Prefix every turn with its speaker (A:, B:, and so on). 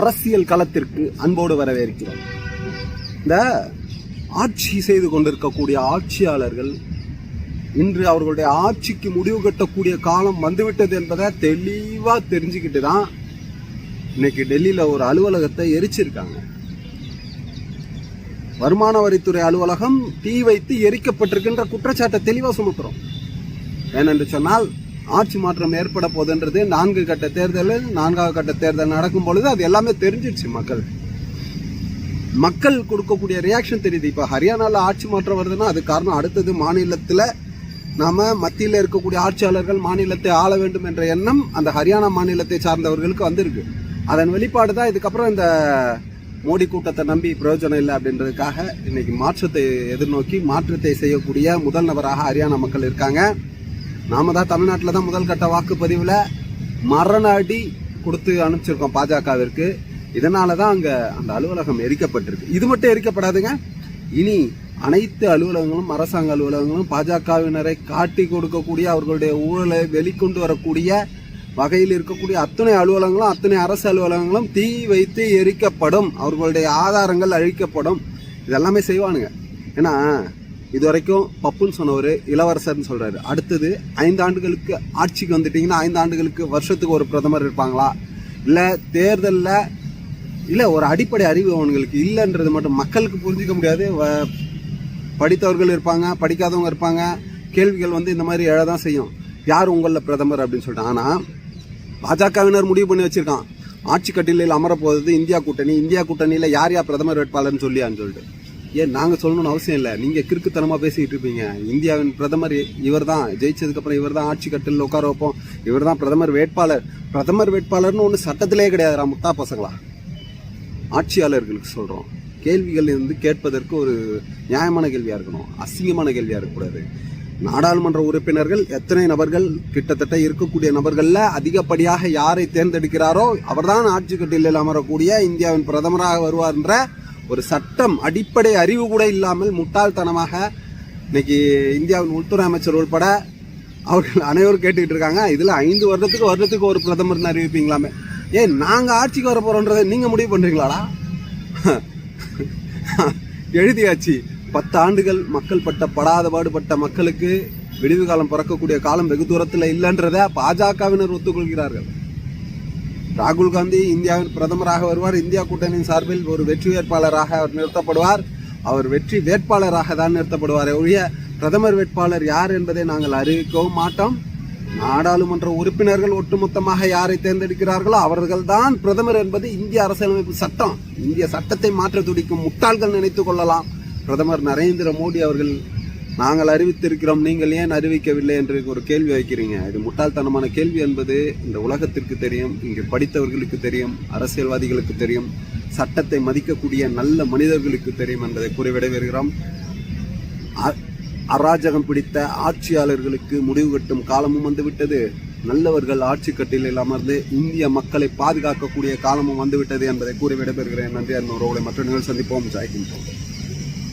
A: அரசியல் களத்திற்கு அன்போடு வரவேற்கிறோம். இந்த ஆட்சி செய்து கொண்டிருக்கக்கூடிய ஆட்சியாளர்கள் இன்று அவர்களுடைய ஆட்சிக்கு முடிவு கட்டக்கூடிய காலம் வந்துவிட்டது என்பதை தெளிவாக தெரிஞ்சுக்கிட்டு தான் இன்னைக்கு டெல்லியில் ஒரு அலுவலகத்தை எரிச்சிருக்காங்க. வருமான வரித்துறை அலுவலகம் தீ வைத்து எரிக்கப்பட்டிருக்கின்ற குற்றச்சாட்டை தெளிவாக சுமத்துறோம். ஏனென்று சொன்னால் ஆட்சி மாற்றம் ஏற்பட போகுதுன்றது நான்கு கட்ட தேர்தலில் நான்காவது கட்ட தேர்தல் நடக்கும் பொழுது அது எல்லாமே தெரிஞ்சிடுச்சு மக்கள். மக்கள் கொடுக்கக்கூடிய ரியாக்ஷன் தெரியுது. இப்போ ஹரியானாவில் ஆட்சி மாற்றம் வருதுன்னா அது காரணம் அடுத்தது மாநிலத்தில் நாம் மத்தியில் இருக்கக்கூடிய ஆட்சியாளர்கள் மாநிலத்தை ஆள வேண்டும் என்ற எண்ணம் அந்த ஹரியானா மாநிலத்தை சார்ந்தவர்களுக்கு வந்திருக்கு. அதன் வெளிப்பாடு தான் இதுக்கப்புறம் இந்த மோடி கூட்டத்தை நம்பி பிரயோஜனம் இல்லை அப்படின்றதுக்காக இன்னைக்கு மாற்றத்தை எதிர்நோக்கி மாற்றத்தை செய்யக்கூடிய முதல் நபராக ஹரியானா மக்கள் இருக்காங்க. நாம தான் தமிழ்நாட்டில் தான் முதல் கட்ட வாக்குப்பதிவில் மரண அடி கொடுத்து அனுப்பிச்சிருக்கோம் பாஜகவிற்கு. இதனால தான் அங்கே அந்த அலுவலகம் எரிக்கப்பட்டிருக்கு. இது மட்டும் எரிக்கப்படாதுங்க. இனி அனைத்து அலுவலகங்களும் அரசாங்க அலுவலகங்களும் பாஜகவினரை காட்டி கொடுக்கக்கூடிய அவர்களுடைய ஊழலை வெளிக்கொண்டு வரக்கூடிய வகையில் இருக்கக்கூடிய அத்தனை அலுவலகங்களும் அத்தனை அரசு அலுவலகங்களும் தீ வைத்து எரிக்கப்படும். அவர்களுடைய ஆதாரங்கள் அழிக்கப்படும். இதெல்லாமே செய்வானுங்க. ஏன்னா இது வரைக்கும் பப்புன்னு சொன்னவர் இளவரசர்னு சொல்கிறாரு அடுத்தது ஐந்து ஆண்டுகளுக்கு ஆட்சிக்கு வந்துட்டிங்கன்னா ஐந்து ஆண்டுகளுக்கு வருஷத்துக்கு ஒரு பிரதமர் இருப்பாங்களா? இல்லை தேர்தலில் இல்லை ஒரு அடிப்படை அறிவு அவங்களுக்கு இல்லைன்றது மட்டும் மக்களுக்கு புரிஞ்சிக்க முடியாது. வ- படித்தவர்கள் இருப்பாங்க படிக்காதவங்க இருப்பாங்க. கேள்விகள் வந்து இந்த மாதிரி எழதான் செய்யும். யார் உங்களில் பிரதமர் அப்படின்னு சொல்லிட்டு. ஆனால் பாஜகவினர் முடிவு பண்ணி வச்சுருக்கான். ஆட்சி கட்டிலில் அமரப்போகிறது இந்தியா கூட்டணி இந்தியா கூட்டணியில் யார் யார் பிரதமர் வேட்பாளர்னு சொல்லியான்னு சொல்லிட்டு. ஏன் நாங்கள் சொல்லணும்னு அவசியம் இல்லை. நீங்கள் கிறுக்குத்தனமாக பேசிக்கிட்டு இருப்பீங்க. இந்தியாவின் பிரதமர் இவர் தான் ஜெயிச்சதுக்கப்புறம் இவர் தான் ஆட்சி கட்டில் உட்கார வைப்போம். இவர் தான் பிரதமர் வேட்பாளர். பிரதமர் வேட்பாளர்னு ஒன்று சட்டத்திலே கிடையாது முத்தா பசங்களா? ஆட்சியாளர்களுக்கு சொல்கிறோம் கேள்விகள் வந்து கேட்பதற்கு ஒரு நியாயமான கேள்வியாக இருக்கணும். அசிங்கமான கேள்வியாக இருக்கக்கூடாது. நாடாளுமன்ற உறுப்பினர்கள் எத்தனை நபர்கள்? கிட்டத்தட்ட இருக்கக்கூடிய நபர்களில் அதிகப்படியாக யாரை தேர்ந்தெடுக்கிறாரோ அவர்தான் ஆட்சி கட்டிலில் அமரக்கூடிய இந்தியாவின் பிரதமராக வருவார்ன்ற ஒரு சட்டம் அடிப்படை அறிவு கூட இல்லாமல் முட்டாள்தனமாக இன்னைக்கு இந்தியாவின் உள்துறை அமைச்சர் உள்பட அவர்கள் அனைவரும் கேட்டுக்கிட்டு இருக்காங்க. இதில் ஐந்து வருடத்துக்கு வருடத்துக்கு ஒரு பிரதமர்னு அறிவிப்பீங்களாமே? ஏன் நாங்கள் ஆட்சிக்கு வர போகிறோன்றதை நீங்கள் முடிவு பண்ணுறீங்களாடா எழுதியாச்சு. பத்து ஆண்டுகள் மக்கள் பட்ட படாத பாடுபட்ட மக்களுக்கு விடிவு காலம் பிறக்கக்கூடிய காலம் வெகு தூரத்தில் இல்லைன்றத பாஜகவினர் ஒத்துக்கொள்கிறார்கள். ராகுல் காந்தி இந்தியாவின் பிரதமராக வருவார். இந்தியா கூட்டணியின் சார்பில் ஒரு வெற்றி வேட்பாளராக அவர் நிறுத்தப்படுவார். அவர் வெற்றி வேட்பாளராக தான் நிறுத்தப்படுவார் ஒழிய பிரதமர் வேட்பாளர் யார் என்பதை நாங்கள் அறிவிக்கவும் மாட்டோம். நாடாளுமன்ற உறுப்பினர்கள் ஒட்டுமொத்தமாக யாரை தேர்ந்தெடுக்கிறார்களோ அவர்கள்தான் பிரதமர் என்பது இந்திய அரசியலமைப்பு சட்டம். இந்திய சட்டத்தை மாற்ற துடிக்கும் முட்டாள்கள் நினைத்து கொள்ளலாம். பிரதமர் நரேந்திர மோடி அவர்கள் நாங்கள் அறிவித்திருக்கிறோம் நீங்கள் ஏன் அறிவிக்கவில்லை என்று ஒரு கேள்வி வைக்கிறீங்க. இது முட்டாள்தனமான கேள்வி என்பது இந்த உலகத்திற்கு தெரியும் இங்கு படித்தவர்களுக்கு தெரியும் அரசியல்வாதிகளுக்கு தெரியும் சட்டத்தை மதிக்கக்கூடிய நல்ல மனிதர்களுக்கு தெரியும் என்பதை கூறிவிட வருகிறோம் அ- அராஜகம் பிடித்த ஆட்சியாளர்களுக்கு முடிவு கட்டும் காலமும் வந்துவிட்டது. நல்லவர்கள் ஆட்சி கட்டிலில் அமர்ந்து இந்திய மக்களை பாதுகாக்கக்கூடிய காலமும் வந்துவிட்டது என்பதை கூறி விடைபெறுகிறேன் நன்றி அன்பு உறவுகளை மற்ற நிகழ்ச்சி சந்திப்போம். ஜாய்கின்றோம்